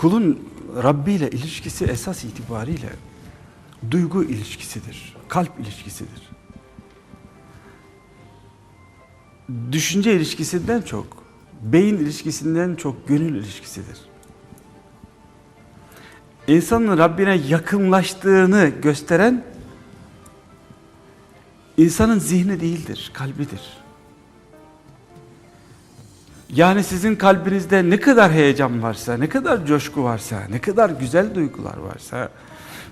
Kulun Rabbi ile ilişkisi esas itibariyle duygu ilişkisidir, kalp ilişkisidir. Düşünce ilişkisinden çok, beyin ilişkisinden çok gönül ilişkisidir. İnsanın Rabbine yakınlaştığını gösteren insanın zihni değildir, kalbidir. Yani sizin kalbinizde ne kadar heyecan varsa, ne kadar coşku varsa, ne kadar güzel duygular varsa,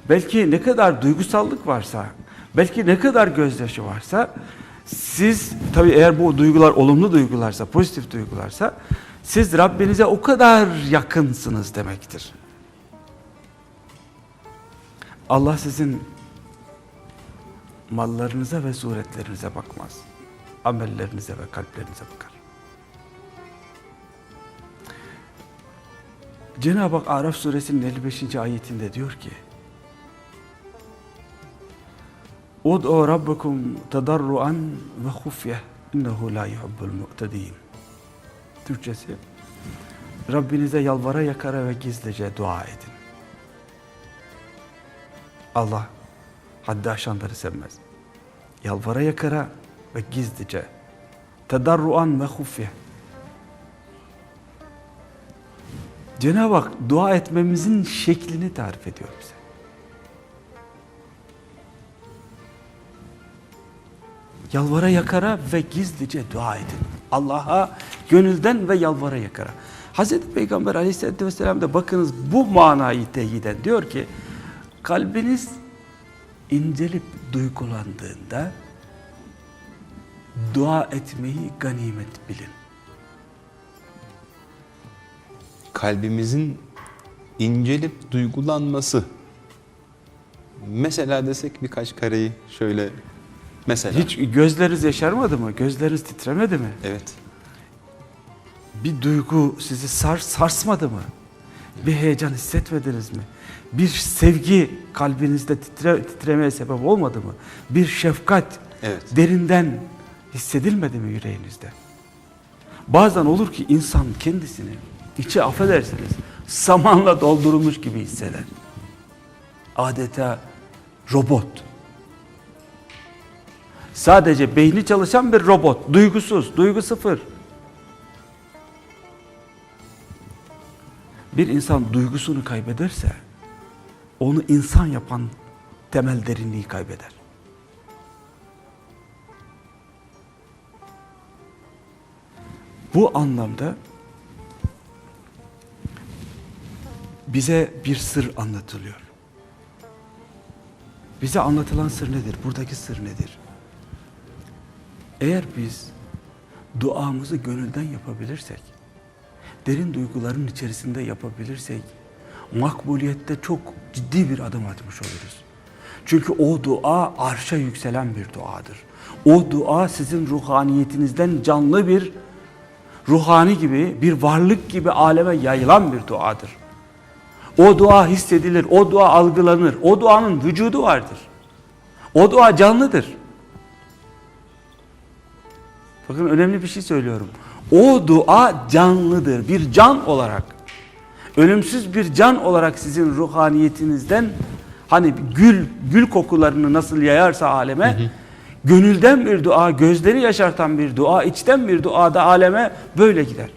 belki ne kadar duygusallık varsa, belki ne kadar gözyaşı varsa, siz tabii eğer bu duygular olumlu duygularsa, pozitif duygularsa, siz Rabbinize o kadar yakınsınız demektir. Allah sizin mallarınıza ve suretlerinize bakmaz. Amellerinize ve kalplerinize bakar. Cenab-ı Hak Araf suresinin 55. ayetinde diyor ki Ud'u rabbakum tadarruan ve hufye innehu la yuhibbul mu'tedin Türkçesi Rabbinize yalvara yakara ve gizlice dua edin. Allah haddi aşanları sevmez. Yalvara yakara ve gizlice tedarruan ve hufye Cenab-ı Hak dua etmemizin şeklini tarif ediyor bize. Yalvara yakara ve gizlice dua edin. Allah'a gönülden ve yalvara yakara. Hazreti Peygamber aleyhisselatü vesselam da bakınız bu manayı teyiden diyor ki kalbiniz incelip duygulandığında dua etmeyi ganimet bilin. Kalbimizin incelip duygulanması. Mesela desek birkaç kareyi şöyle mesela. Hiç gözleriniz yaşarmadı mı? Gözleriniz titremedi mi? Evet. Bir duygu sizi sar, sarsmadı mı? Bir heyecan hissetmediniz mi? Bir sevgi kalbinizde titre, titremeye sebep olmadı mı? Bir şefkat Evet. derinden hissedilmedi mi yüreğinizde? Bazen olur ki insan kendisini içi affedersiniz samanla doldurulmuş gibi hisseder. Adeta robot. Sadece beyni çalışan bir robot. Duygusuz, duygu sıfır. Bir insan duygusunu kaybederse onu insan yapan temel derinliği kaybeder. Bu anlamda bize bir sır anlatılıyor. Bize anlatılan sır nedir? Buradaki sır nedir? Eğer biz duamızı gönülden yapabilirsek, derin duyguların içerisinde yapabilirsek, makbuliyette çok ciddi bir adım atmış oluruz. Çünkü o dua arşa yükselen bir duadır. O dua sizin ruhaniyetinizden canlı bir ruhani gibi, bir varlık gibi aleme yayılan bir duadır. O dua hissedilir, o dua algılanır, o duanın vücudu vardır. O dua canlıdır. Bakın önemli bir şey söylüyorum. O dua canlıdır, bir can olarak. Ölümsüz bir can olarak sizin ruhaniyetinizden hani gül gül kokularını nasıl yayarsa aleme gönülden bir dua, gözleri yaşartan bir dua, içten bir dua da aleme böyle gider.